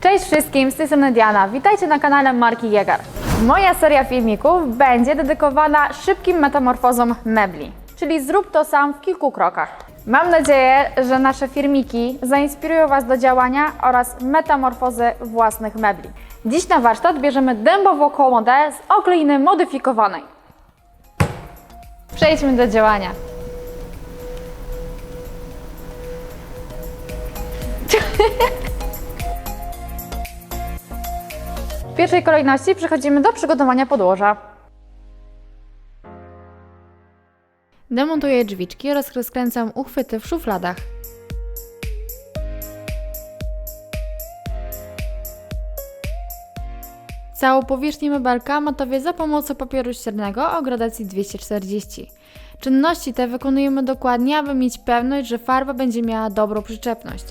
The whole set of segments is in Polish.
Cześć wszystkim, z tej strony Diana. Witajcie na kanale Marki Jäger. Moja seria filmików będzie dedykowana szybkim metamorfozom mebli, czyli zrób to sam w kilku krokach. Mam nadzieję, że nasze filmiki zainspirują Was do działania oraz metamorfozy własnych mebli. Dziś na warsztat bierzemy dębową komodę z okleiny modyfikowanej. Przejdźmy do działania. pierwszej kolejności przechodzimy do przygotowania podłoża. Demontuję drzwiczki oraz rozkręcam uchwyty w szufladach. Całą powierzchnię mebelka matowię za pomocą papieru ściernego o gradacji 240. Czynności te wykonujemy dokładnie, aby mieć pewność, że farba będzie miała dobrą przyczepność.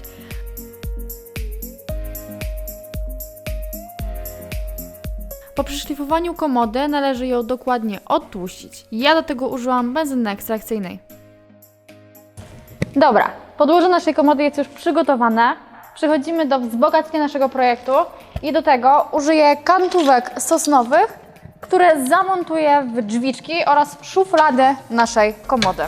Po przyszlifowaniu komody należy ją dokładnie odtłuścić. Ja do tego użyłam benzyny ekstrakcyjnej. Dobra, podłoże naszej komody jest już przygotowane. Przechodzimy do wzbogacenia naszego projektu i do tego użyję kantówek sosnowych, które zamontuję w drzwiczki oraz szuflady naszej komody.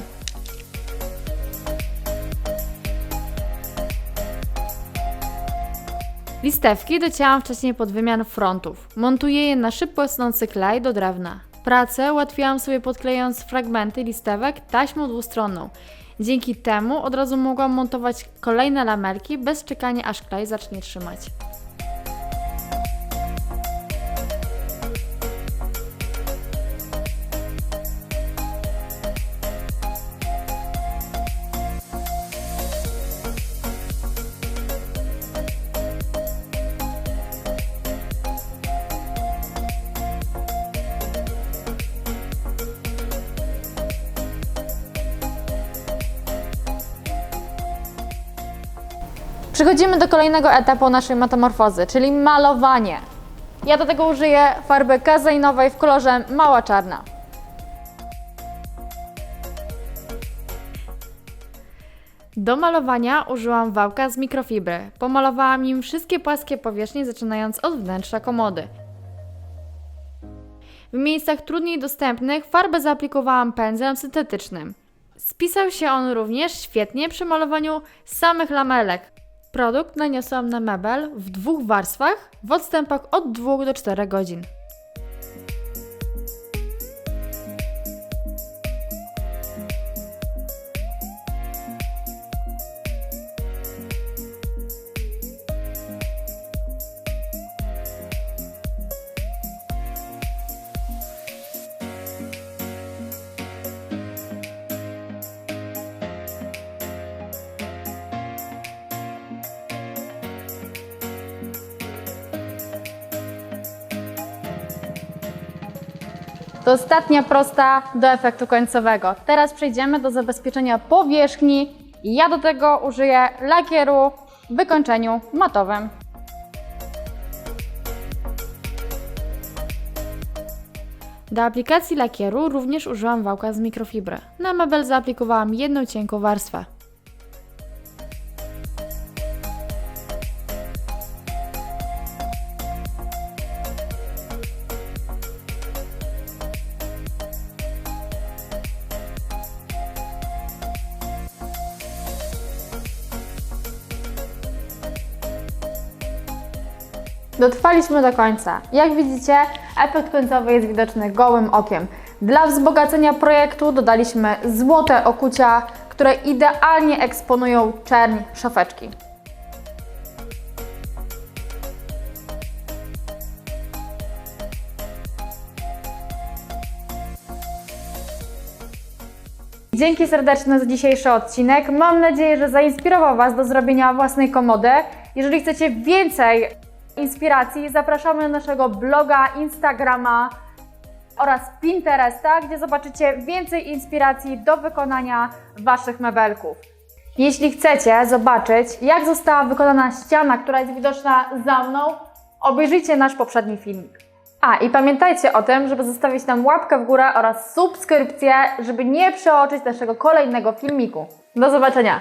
Listewki docięłam wcześniej pod wymian frontów. Montuję je na szybko snący klej do drewna. Pracę ułatwiałam sobie podklejając fragmenty listewek taśmą dwustronną. Dzięki temu od razu mogłam montować kolejne lamelki bez czekania aż klej zacznie trzymać. Przechodzimy do kolejnego etapu naszej metamorfozy, czyli malowanie. Ja do tego użyję farby kazeinowej w kolorze mała czarna. Do malowania użyłam wałka z mikrofibry. Pomalowałam nim wszystkie płaskie powierzchnie, zaczynając od wnętrza komody. W miejscach trudniej dostępnych farbę zaaplikowałam pędzlem syntetycznym. Spisał się on również świetnie przy malowaniu samych lamelek. Produkt naniosłam na mebel w dwóch warstwach w odstępach od 2 do 4 godzin. Ostatnia prosta do efektu końcowego. Teraz przejdziemy do zabezpieczenia powierzchni. Ja do tego użyję lakieru w wykończeniu matowym. Do aplikacji lakieru również użyłam wałka z mikrofibry. Na mebel zaaplikowałam jedną cienką warstwę. Dotrwaliśmy do końca. Jak widzicie, efekt końcowy jest widoczny gołym okiem. Dla wzbogacenia projektu dodaliśmy złote okucia, które idealnie eksponują czerń szafeczki. Dzięki serdeczne za dzisiejszy odcinek. Mam nadzieję, że zainspirował Was do zrobienia własnej komody. Jeżeli chcecie więcej inspiracji, zapraszamy na naszego bloga, Instagrama oraz Pinteresta, gdzie zobaczycie więcej inspiracji do wykonania Waszych mebelków. Jeśli chcecie zobaczyć, jak została wykonana ściana, która jest widoczna za mną, obejrzyjcie nasz poprzedni filmik. A i pamiętajcie o tym, żeby zostawić nam łapkę w górę oraz subskrypcję, żeby nie przeoczyć naszego kolejnego filmiku. Do zobaczenia!